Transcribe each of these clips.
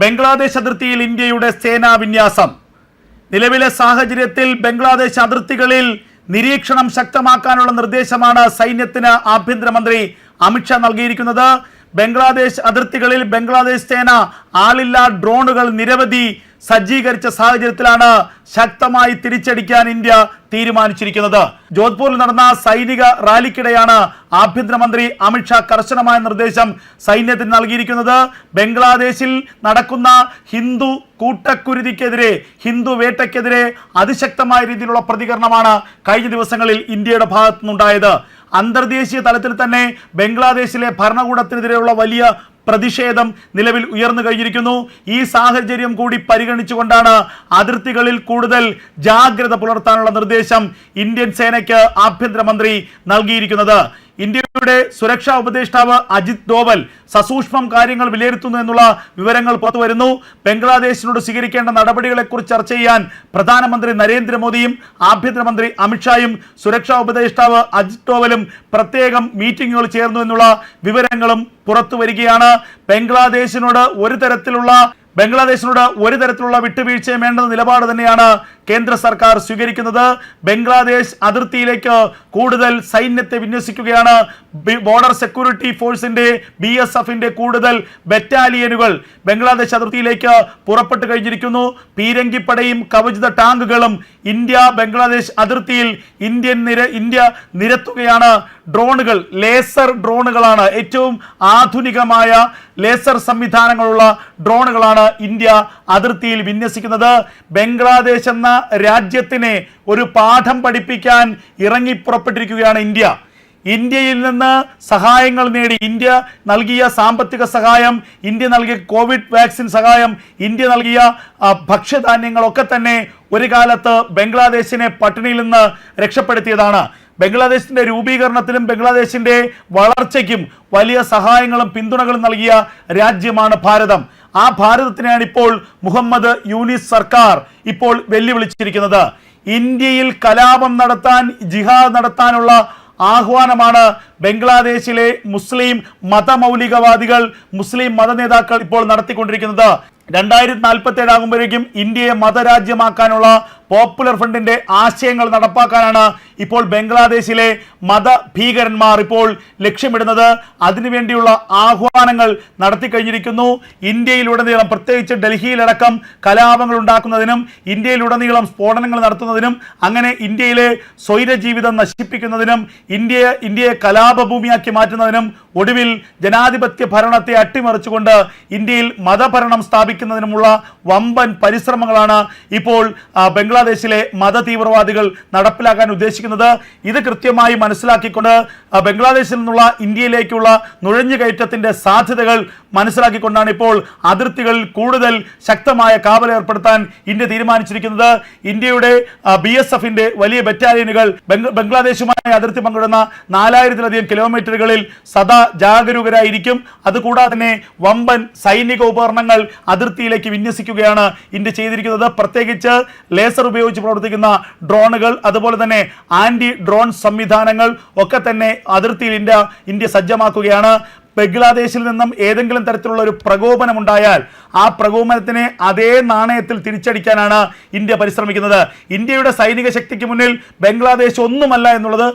ബംഗ്ലാദേശ് അതിർത്തിയിൽ ഇന്ത്യയുടെ സേനാ വിന്യാസം. നിലവിലെ സാഹചര്യത്തിൽ ബംഗ്ലാദേശ് അതിർത്തികളിൽ നിരീക്ഷണം ശക്തമാക്കാനുള്ള നിർദ്ദേശമാണ് സൈന്യത്തിന് ആഭ്യന്തരമന്ത്രി അമിത്ഷാ നൽകിയിരിക്കുന്നത്. ബംഗ്ലാദേശ് അതിർത്തികളിൽ ബംഗ്ലാദേശ് സേന ആളില്ലാ ഡ്രോണുകൾ നിരവധി സജ്ജീകരിച്ച സാഹചര്യത്തിലാണ് ശക്തമായി തിരിച്ചടിക്കാൻ ഇന്ത്യ തീരുമാനിച്ചിരിക്കുന്നത്. ജോധ്പൂരിൽ നടന്ന സൈനിക റാലിക്കിടെയാണ് ആഭ്യന്തരമന്ത്രി അമിത്ഷാ കർശനമായ നിർദ്ദേശം സൈന്യത്തിന് നൽകിയിരിക്കുന്നത്. ബംഗ്ലാദേശിൽ നടക്കുന്ന ഹിന്ദു കൂട്ടക്കുരുതിക്കെതിരെ ഹിന്ദു വേട്ടയ്ക്കെതിരെ അതിശക്തമായ രീതിയിലുള്ള പ്രതികരണമാണ് കഴിഞ്ഞ ദിവസങ്ങളിൽ ഇന്ത്യയുടെ ഭാഗത്തുനിന്നുണ്ടായത്. അന്തർദേശീയ തലത്തിൽ തന്നെ ബംഗ്ലാദേശിലെ ഭരണകൂടത്തിനെതിരെയുള്ള വലിയ പ്രതിഷേധം നിലവിൽ ഉയർന്നു കഴിഞ്ഞിരിക്കുന്നു. ഈ സാഹചര്യം കൂടി പരിഗണിച്ചുകൊണ്ടാണ് അതിർത്തികളിൽ കൂടുതൽ ജാഗ്രത പുലർത്താനുള്ള നിർദ്ദേശം ഇന്ത്യൻ സേനയ്ക്ക് ആഭ്യന്തരമന്ത്രി നൽകിയിരിക്കുന്നത്. ഇന്ത്യയുടെ സുരക്ഷാ ഉപദേഷ്ടാവ് അജിത് ഡോവൽ സസൂക്ഷ്മം കാര്യങ്ങൾ വിലയിരുത്തുന്നു എന്നുള്ള വിവരങ്ങൾ പുറത്തു വരുന്നു. ബംഗ്ലാദേശിനോട് സ്വീകരിക്കേണ്ട നടപടികളെക്കുറിച്ച് ചർച്ച ചെയ്യാൻ പ്രധാനമന്ത്രി നരേന്ദ്രമോദിയും ആഭ്യന്തരമന്ത്രി അമിത്ഷായും സുരക്ഷാ ഉപദേഷ്ടാവ് അജിത് ഡോവലും പ്രത്യേകം മീറ്റിംഗുകൾ ചേർന്നു എന്നുള്ള വിവരങ്ങളും പുറത്തു വരികയാണ്. ബംഗ്ലാദേശിനോട് ഒരു തരത്തിലുള്ള ബംഗ്ലാദേശിനോട് ഒരു തരത്തിലുള്ള വിട്ടുവീഴ്ചയും വേണ്ടെന്ന നിലപാട് തന്നെയാണ് കേന്ദ്ര സർക്കാർ സ്വീകരിക്കുന്നത് ബംഗ്ലാദേശ് അതിർത്തിയിലേക്ക് കൂടുതൽ സൈന്യത്തെ വിന്യസിക്കുകയാണ്. ബോർഡർ സെക്യൂരിറ്റി ഫോഴ്സിന്റെ ബി എസ് എഫിന്റെ കൂടുതൽ ബറ്റാലിയനുകൾ ബംഗ്ലാദേശ് അതിർത്തിയിലേക്ക് പുറപ്പെട്ടു കഴിഞ്ഞിരിക്കുന്നു. പീരങ്കിപ്പടയും കവചിത ടാങ്കുകളും ഇന്ത്യ ബംഗ്ലാദേശ് അതിർത്തിയിൽ ഇന്ത്യൻ നിര ഇന്ത്യ നിരത്തുകയാണ്. ഡ്രോണുകൾ ലേസർ ഡ്രോണുകളാണ് ഏറ്റവും ആധുനികമായ ലേസർ സംവിധാനങ്ങളുള്ള ഡ്രോണുകളാണ് ഇന്ത്യ അതിർത്തിയിൽ വിന്യസിക്കുന്നത്. ബംഗ്ലാദേശ് എന്ന രാജ്യത്തിനെ ഒരു പാഠം പഠിപ്പിക്കാൻ ഇറങ്ങി പുറപ്പെട്ടിരിക്കുകയാണ് ഇന്ത്യ. ഇന്ത്യയിൽ നിന്ന് സഹായങ്ങൾ നേടി. ഇന്ത്യ നൽകിയ സാമ്പത്തിക സഹായം ഇന്ത്യ നൽകിയ കോവിഡ് വാക്സിൻ സഹായം ഇന്ത്യ നൽകിയ ഭക്ഷ്യധാന്യങ്ങളൊക്കെ തന്നെ ഒരു കാലത്ത് ബംഗ്ലാദേശിനെ പട്ടിണിയിൽ നിന്ന് രക്ഷപ്പെടുത്തിയതാണ്. ബംഗ്ലാദേശിന്റെ രൂപീകരണത്തിലും ബംഗ്ലാദേശിന്റെ വളർച്ചയ്ക്കും വലിയ സഹായങ്ങളും പിന്തുണകളും നൽകിയ രാജ്യമാണ് ഭാരതം. ആ ഭാരതത്തിനെയാണ് ഇപ്പോൾ മുഹമ്മദ് യൂനിസ് സർക്കാർ ഇപ്പോൾ വെല്ലുവിളിച്ചിരിക്കുന്നത്. ഇന്ത്യയിൽ കലാപം നടത്താൻ ജിഹാദ് നടത്താനുള്ള ആഹ്വാനമാണ് ബംഗ്ലാദേശിലെ മുസ്ലിം മതമൗലികവാദികൾ മുസ്ലിം മത നേതാക്കൾ ഇപ്പോൾ നടത്തിക്കൊണ്ടിരിക്കുന്നത്. രണ്ടായിരത്തി നാൽപ്പത്തി ഏഴാകുമ്പോഴേക്കും ഇന്ത്യയെ മതരാജ്യമാക്കാനുള്ള പോപ്പുലർ ഫ്രണ്ടിന്റെ ആശയങ്ങൾ നടപ്പാക്കാനാണ് ഇപ്പോൾ ബംഗ്ലാദേശിലെ മത ഭീകരന്മാർ ഇപ്പോൾ ലക്ഷ്യമിടുന്നത്. അതിനുവേണ്ടിയുള്ള ആഹ്വാനങ്ങൾ നടത്തി നടത്തിക്കഴിഞ്ഞിരിക്കുന്നു ഇന്ത്യയിലുടനീളം പ്രത്യേകിച്ച് ഡൽഹിയിലടക്കം കലാപങ്ങൾ ഉണ്ടാക്കുന്നതിനും ഇന്ത്യയിലുടനീളം സ്ഫോടനങ്ങൾ നടത്തുന്നതിനും അങ്ങനെ ഇന്ത്യയിലെ സ്വൈര ജീവിതം നശിപ്പിക്കുന്നതിനും ഇന്ത്യയെ ഇന്ത്യയെ കലാപഭൂമിയാക്കി മാറ്റുന്നതിനും ഒടുവിൽ ജനാധിപത്യ ഭരണത്തെ അട്ടിമറിച്ചുകൊണ്ട് ഇന്ത്യയിൽ മതഭരണം സ്ഥാപിക്കുന്നതിനുമുള്ള വമ്പൻ പരിശ്രമങ്ങളാണ് ഇപ്പോൾ ആ, ബംഗ്ലാദേശിലെ മത തീവ്രവാദികൾ നടപ്പിലാക്കാൻ ഉദ്ദേശിക്കുന്നത് ഇത് കൃത്യമായി മനസ്സിലാക്കിക്കൊണ്ട് ബംഗ്ലാദേശിൽ നിന്നുള്ള ഇന്ത്യയിലേക്കുള്ള നുഴഞ്ഞുകയറ്റത്തിന്റെ സാധ്യതകൾ മനസ്സിലാക്കിക്കൊണ്ടാണ് ഇപ്പോൾ അതിർത്തികളിൽ കൂടുതൽ ശക്തമായ കാവൽ ഏർപ്പെടുത്താൻ ഇന്ത്യ തീരുമാനിച്ചിരിക്കുന്നത്. ഇന്ത്യയുടെ ബി എസ് എഫിന്റെ വലിയ ബറ്റാലിയനുകൾ ബംഗ്ലാദേശുമായി അതിർത്തി പങ്കിടുന്ന നാലായിരത്തിലധികം കിലോമീറ്ററുകളിൽ സദാ ജാഗരൂകരായിരിക്കും. അതുകൂടാതെ തന്നെ വമ്പൻ സൈനിക ഉപകരണങ്ങൾ അതിർത്തിയിലേക്ക് വിന്യസിക്കുകയാണ് ഇന്ത്യ ചെയ്തിരിക്കുന്നത്. പ്രത്യേകിച്ച് ലേസർ ഉപയോഗിച്ച് പ്രവർത്തിക്കുന്ന ഡ്രോണുകൾ അതുപോലെ തന്നെ ആന്റി ഡ്രോൺ സംവിധാനങ്ങൾ ഒക്കെ തന്നെ അതിർത്തിയിൽ ഇന്ത്യ ഇന്ത്യ സജ്ജമാക്കുകയാണ്. ബംഗ്ലാദേശിൽ നിന്നും ഏതെങ്കിലും തരത്തിലുള്ള ഒരു പ്രകോപനം ഉണ്ടായാൽ ആ പ്രകോപനത്തിനെ അതേ നാണയത്തിൽ തിരിച്ചടിക്കാനാണ് ഇന്ത്യ പരിശ്രമിക്കുന്നത്. ഇന്ത്യയുടെ സൈനിക ശക്തിക്ക് മുന്നിൽ ബംഗ്ലാദേശ് ഒന്നുമല്ല എന്നുള്ളത്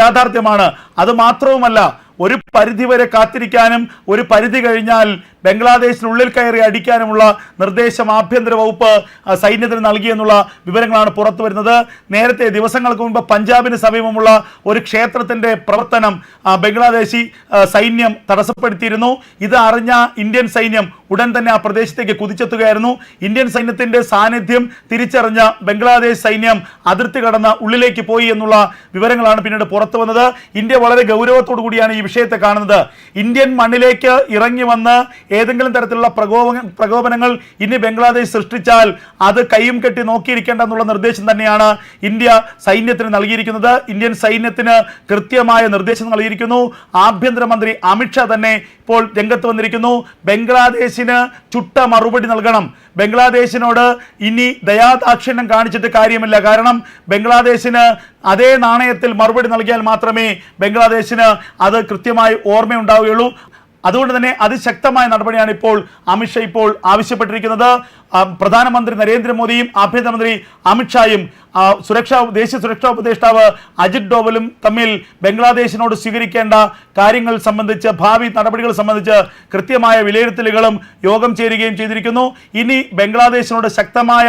യാഥാർത്ഥ്യമാണ്. അത് മാത്രവുമല്ല ഒരു പരിധി വരെ കാത്തിരിക്കാനും ഒരു പരിധി കഴിഞ്ഞാൽ ബംഗ്ലാദേശിനുള്ളിൽ കയറി അടിക്കാനുമുള്ള നിർദ്ദേശം ആഭ്യന്തര വകുപ്പ് സൈന്യത്തിന് നൽകിയെന്നുള്ള വിവരങ്ങളാണ് പുറത്തു വരുന്നത്. നേരത്തെ ദിവസങ്ങൾക്ക് മുമ്പ് പഞ്ചാബിന് സമീപമുള്ള ഒരു ക്ഷേത്രത്തിന്റെ പ്രവർത്തനം ബംഗ്ലാദേശി സൈന്യം തടസ്സപ്പെടുത്തിയിരുന്നു. ഇത് അറിഞ്ഞ ഇന്ത്യൻ സൈന്യം ഉടൻ തന്നെ ആ പ്രദേശത്തേക്ക് കുതിച്ചെത്തുകയായിരുന്നു. ഇന്ത്യൻ സൈന്യത്തിന്റെ സാന്നിധ്യം തിരിച്ചറിഞ്ഞ ബംഗ്ലാദേശ് സൈന്യം അതിർത്തി കടന്ന് ഉള്ളിലേക്ക് പോയി എന്നുള്ള വിവരങ്ങളാണ് പിന്നീട് പുറത്തു വന്നത്. ഇന്ത്യ വളരെ ഗൗരവത്തോടു കൂടിയാണ് ഈ വിഷയത്തെ കാണുന്നത്. ഇന്ത്യൻ മണ്ണിലേക്ക് ഇറങ്ങി വന്ന് ഏതെങ്കിലും തരത്തിലുള്ള പ്രകോപ പ്രകോപനങ്ങൾ ഇനി ബംഗ്ലാദേശ് സൃഷ്ടിച്ചാൽ അത് കൈയും കെട്ടി നോക്കിയിരിക്കേണ്ട എന്നുള്ള നിർദ്ദേശം തന്നെയാണ് ഇന്ത്യ സൈന്യത്തിന് നൽകിയിരിക്കുന്നത്. ഇന്ത്യൻ സൈന്യത്തിന് കൃത്യമായ നിർദ്ദേശം നൽകിയിരിക്കുന്നു. ആഭ്യന്തരമന്ത്രി അമിത്ഷാ തന്നെ ഇപ്പോൾ രംഗത്ത് വന്നിരിക്കുന്നു. ബംഗ്ലാദേശിന് ചുട്ട മറുപടി നൽകണം. ബംഗ്ലാദേശിനോട് ഇനി ദയാദാക്ഷിണ്യം കാണിച്ചിട്ട് കാര്യമില്ല. കാരണം ബംഗ്ലാദേശിന് അതേ നാണയത്തിൽ മറുപടി നൽകിയാൽ മാത്രമേ ബംഗ്ലാദേശിന് അത് കൃത്യമായി ഓർമ്മയുണ്ടാവുകയുള്ളൂ. അതുകൊണ്ട് തന്നെ അതിശക്തമായ നടപടിയാണ് ഇപ്പോൾ അമിത്ഷാ ഇപ്പോൾ ആവശ്യപ്പെട്ടിരിക്കുന്നത്. പ്രധാനമന്ത്രി നരേന്ദ്രമോദിയും ആഭ്യന്തരമന്ത്രി അമിത്ഷായും സുരക്ഷാ ദേശീയ സുരക്ഷാ ഉപദേഷ്ടാവ് അജിത് ഡോവലും തമ്മിൽ ബംഗ്ലാദേശിനോട് സ്വീകരിക്കേണ്ട കാര്യങ്ങൾ സംബന്ധിച്ച് ഭാവി നടപടികൾ സംബന്ധിച്ച് കൃത്യമായ വിലയിരുത്തലുകളും യോഗം ചേരുകയും ചെയ്തിരിക്കുന്നു. ഇനി ബംഗ്ലാദേശിനോട് ശക്തമായ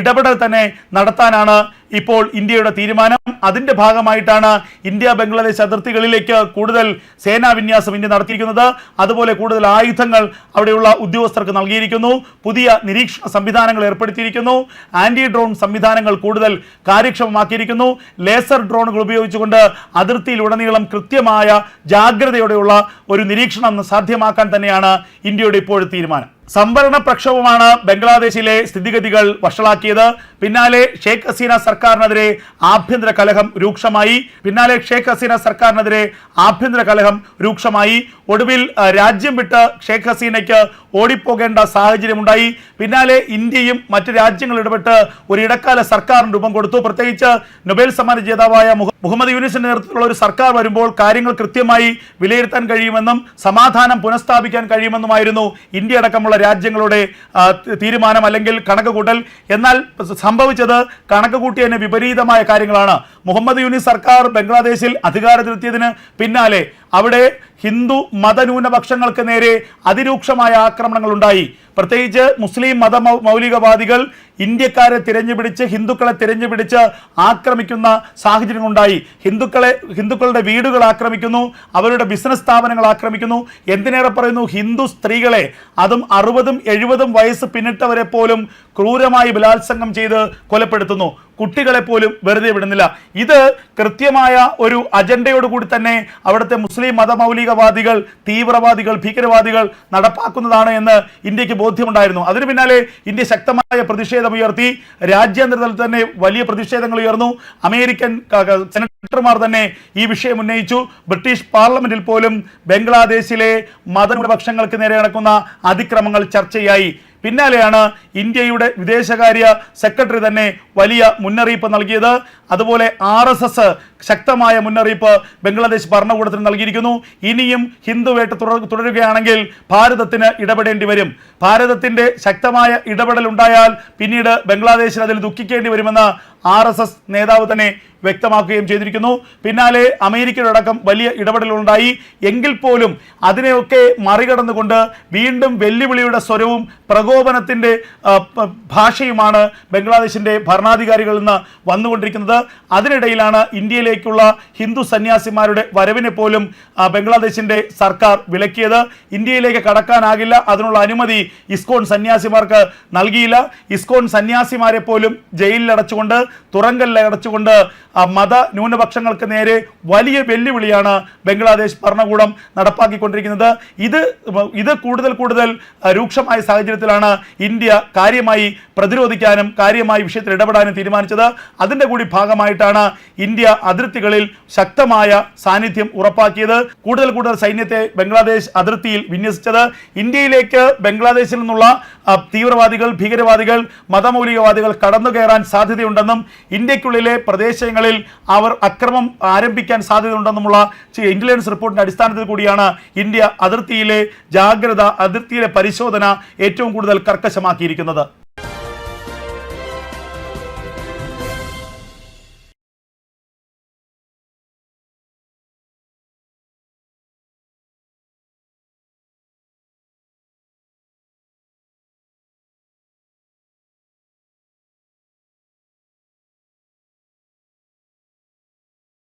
ഇടപെടൽ തന്നെ നടത്താനാണ് ഇപ്പോൾ ഇന്ത്യയുടെ തീരുമാനം അതിന്റെ ഭാഗമായിട്ടാണ് ഇന്ത്യ ബംഗ്ലാദേശ് അതിർത്തികളിലേക്ക് കൂടുതൽ സേനാ വിന്യാസം ഇന്ത്യ നടത്തിയിരിക്കുന്നത്. അതുപോലെ കൂടുതൽ ആയുധങ്ങൾ അവിടെയുള്ള ഉദ്യോഗസ്ഥർക്ക് നൽകിയിരിക്കുന്നു. പുതിയ നിരീക്ഷണ സംവിധാനങ്ങൾ ഏർപ്പെടുത്തിയിരിക്കുന്നു. ആന്റി ഡ്രോൺ സംവിധാനങ്ങൾ കൂടുതൽ കാര്യക്ഷമമാക്കിയിരിക്കുന്നു. ലേസർ ഡ്രോണുകൾ ഉപയോഗിച്ചുകൊണ്ട് അതിർത്തിയിലുടനീളം കൃത്യമായ ജാഗ്രതയോടെയുള്ള ഒരു നിരീക്ഷണം സാധ്യമാക്കാൻ തന്നെയാണ് ഇന്ത്യയുടെ ഇപ്പോഴത്തെ തീരുമാനം. സംവരണ പ്രക്ഷോഭമാണ് ബംഗ്ലാദേശിലെ സ്ഥിതിഗതികൾ വഷളാക്കിയത്. പിന്നാലെ ഷേഖ് ഹസീന സർക്കാരിനെതിരെ ആഭ്യന്തര കലഹം രൂക്ഷമായി. പിന്നാലെ ഷേഖ് ഹസീന സർക്കാരിനെതിരെ ആഭ്യന്തര കലഹം രൂക്ഷമായി. ഒടുവിൽ രാജ്യം വിട്ട് ഷേഖ് ഹസീനയ്ക്ക് ഓടിപ്പോകേണ്ട സാഹചര്യമുണ്ടായി. പിന്നാലെ ഇന്ത്യയും മറ്റ് രാജ്യങ്ങളും ഇടപെട്ട് ഒരു ഇടക്കാല സർക്കാരിന് രൂപം കൊടുത്തു. പ്രത്യേകിച്ച് നൊബേൽ സമ്മാന ജേതാവായ മുഹമ്മദ് യൂനിസിന്റെ നേതൃത്വത്തിലുള്ള ഒരു സർക്കാർ വരുമ്പോൾ കാര്യങ്ങൾ കൃത്യമായി വിലയിരുത്താൻ കഴിയുമെന്നും സമാധാനം പുനഃസ്ഥാപിക്കാൻ കഴിയുമെന്നുമായിരുന്നു ഇന്ത്യ അടക്കമുള്ള രാജ്യങ്ങളുടെ തീരുമാനം അല്ലെങ്കിൽ കണക്ക് കൂട്ടൽ എന്നാൽ സംഭവിച്ചത് കണക്ക് കൂട്ടിയതിന് വിപരീതമായ കാര്യങ്ങളാണ്. മുഹമ്മദ് യൂനിസ് സർക്കാർ ബംഗ്ലാദേശിൽ അധികാരത്തിലെത്തിയതിന് പിന്നാലെ അവിടെ ഹിന്ദു മതന്യൂനപക്ഷങ്ങൾക്ക് നേരെ അതിരൂക്ഷമായ ആക്രമണങ്ങൾ ഉണ്ടായി പ്രത്യേകിച്ച് മുസ്ലിം മത മൗലികവാദികൾ ഇന്ത്യക്കാരെ തിരഞ്ഞുപിടിച്ച് ഹിന്ദുക്കളെ തിരഞ്ഞുപിടിച്ച് ആക്രമിക്കുന്ന സാഹചര്യങ്ങളുണ്ടായി. ഹിന്ദുക്കളെ ഹിന്ദുക്കളുടെ വീടുകൾ ആക്രമിക്കുന്നു അവരുടെ ബിസിനസ് സ്ഥാപനങ്ങൾ ആക്രമിക്കുന്നു. എന്തിനേറെ പറയുന്നു? ഹിന്ദു സ്ത്രീകളെ. അതും അറുപതും എഴുപതും വയസ്സ് പിന്നിട്ടവരെ പോലും ക്രൂരമായി ബലാത്സംഗം ചെയ്ത് കൊലപ്പെടുത്തുന്നു. കുട്ടികളെ പോലും വെറുതെ വിടുന്നില്ല. ഇത് കൃത്യമായ ഒരു അജണ്ടയോട് കൂടി തന്നെ അവിടുത്തെ മുസ്ലിം മതമൗലികവാദികൾ തീവ്രവാദികൾ ഭീകരവാദികൾ നടപ്പാക്കുന്നതാണ് എന്ന് ഇന്ത്യയ്ക്ക് ബോധ്യമുണ്ടായിരുന്നു. അതിനു പിന്നാലെ ഇന്ത്യ ശക്തമായ പ്രതിഷേധമുയർത്തി രാജ്യാന്തര തലത്തിൽ തന്നെ വലിയ പ്രതിഷേധങ്ങൾ ഉയർന്നു. അമേരിക്കൻ സെനറ്റർമാർ തന്നെ ഈ വിഷയം ഉന്നയിച്ചു. ബ്രിട്ടീഷ് പാർലമെന്റിൽ പോലും ബംഗ്ലാദേശിലെ മതന്യൂനപക്ഷങ്ങൾക്ക് നേരെ നടക്കുന്ന അതിക്രമങ്ങൾ ചർച്ചയായി. പിന്നാലെയാണ് ഇന്ത്യയുടെ വിദേശകാര്യ സെക്രട്ടറി തന്നെ വലിയ മുന്നറിയിപ്പ് നൽകിയത്. അതുപോലെ ആർ എസ് എസ് ശക്തമായ മുന്നറിയിപ്പ് ബംഗ്ലാദേശ് ഭരണകൂടത്തിന് നൽകിയിരിക്കുന്നു. ഇനിയും ഹിന്ദു വേട്ട തുടരുകയാണെങ്കിൽ ഭാരതത്തിന് ഇടപെടേണ്ടി വരും. ഭാരതത്തിന്റെ ശക്തമായ ഇടപെടൽ ഉണ്ടായാൽ പിന്നീട് ബംഗ്ലാദേശിൽ അതിൽ ദുഃഖിക്കേണ്ടി വരുമെന്ന് ആർ എസ് എസ് നേതാവ് തന്നെ വ്യക്തമാക്കുകയും ചെയ്തിരിക്കുന്നു. പിന്നാലെ അമേരിക്കയുടെ അടക്കം വലിയ ഇടപെടലുണ്ടായി. എങ്കിൽ പോലും അതിനെയൊക്കെ മറികടന്നുകൊണ്ട് വീണ്ടും വെല്ലുവിളിയുടെ സ്വരവും പ്രകോപനത്തിന്റെ ഭാഷയുമാണ് ബംഗ്ലാദേശിന്റെ ഭരണാധികാരികളിൽ നിന്ന് വന്നുകൊണ്ടിരിക്കുന്നത്. അതിനിടയിലാണ് ഇന്ത്യയിലേക്കുള്ള ഹിന്ദു സന്യാസിമാരുടെ വരവിനെ പോലും ബംഗ്ലാദേശിന്റെ സർക്കാർ വിലക്കിയത്. ഇന്ത്യയിലേക്ക് കടക്കാനാകില്ല അതിനുള്ള അനുമതി ഇസ്കോൺ സന്യാസിമാർക്ക് നൽകിയില്ല. ഇസ്കോൺ സന്യാസിമാരെ പോലും അടച്ചുകൊണ്ട് ആ, മത ന്യൂനപക്ഷങ്ങൾക്ക് നേരെ വലിയ വെല്ലുവിളിയാണ് ബംഗ്ലാദേശ് ഭരണകൂടം നടപ്പാക്കിക്കൊണ്ടിരിക്കുന്നത്. ഇത് ഇത് കൂടുതൽ കൂടുതൽ രൂക്ഷമായ സാഹചര്യത്തിലാണ് ഇന്ത്യ കാര്യമായി പ്രതിരോധിക്കാനും കാര്യമായി വിഷയത്തിൽ ഇടപെടാനും തീരുമാനിച്ചത്. അതിന്റെ കൂടി ഭാഗമായിട്ടാണ് ഇന്ത്യ അതിർത്തികളിൽ ശക്തമായ സാന്നിധ്യം ഉറപ്പാക്കിയത്. കൂടുതൽ കൂടുതൽ സൈന്യത്തെ ബംഗ്ലാദേശ് അതിർത്തിയിൽ വിന്യസിച്ചത്. ഇന്ത്യയിലേക്ക് ബംഗ്ലാദേശിൽ നിന്നുള്ള തീവ്രവാദികൾ ഭീകരവാദികൾ മതമൗലികവാദികൾ കടന്നു കയറാൻ സാധ്യതയുണ്ടെന്നും ഇന്ത്യക്കുള്ളിലെ പ്രദേശങ്ങളിൽ അവർ അക്രമം ആരംഭിക്കാൻ സാധ്യതയുണ്ടെന്നുമുള്ള ഇന്റലിജൻസ് റിപ്പോർട്ടിന്റെ അടിസ്ഥാനത്തിൽ കൂടിയാണ് ഇന്ത്യ അതിർത്തിയിലെ ജാഗ്രത അതിർത്തിയിലെ പരിശോധന ഏറ്റവും കൂടുതൽ കർക്കശമാക്കിയിരിക്കുന്നത്.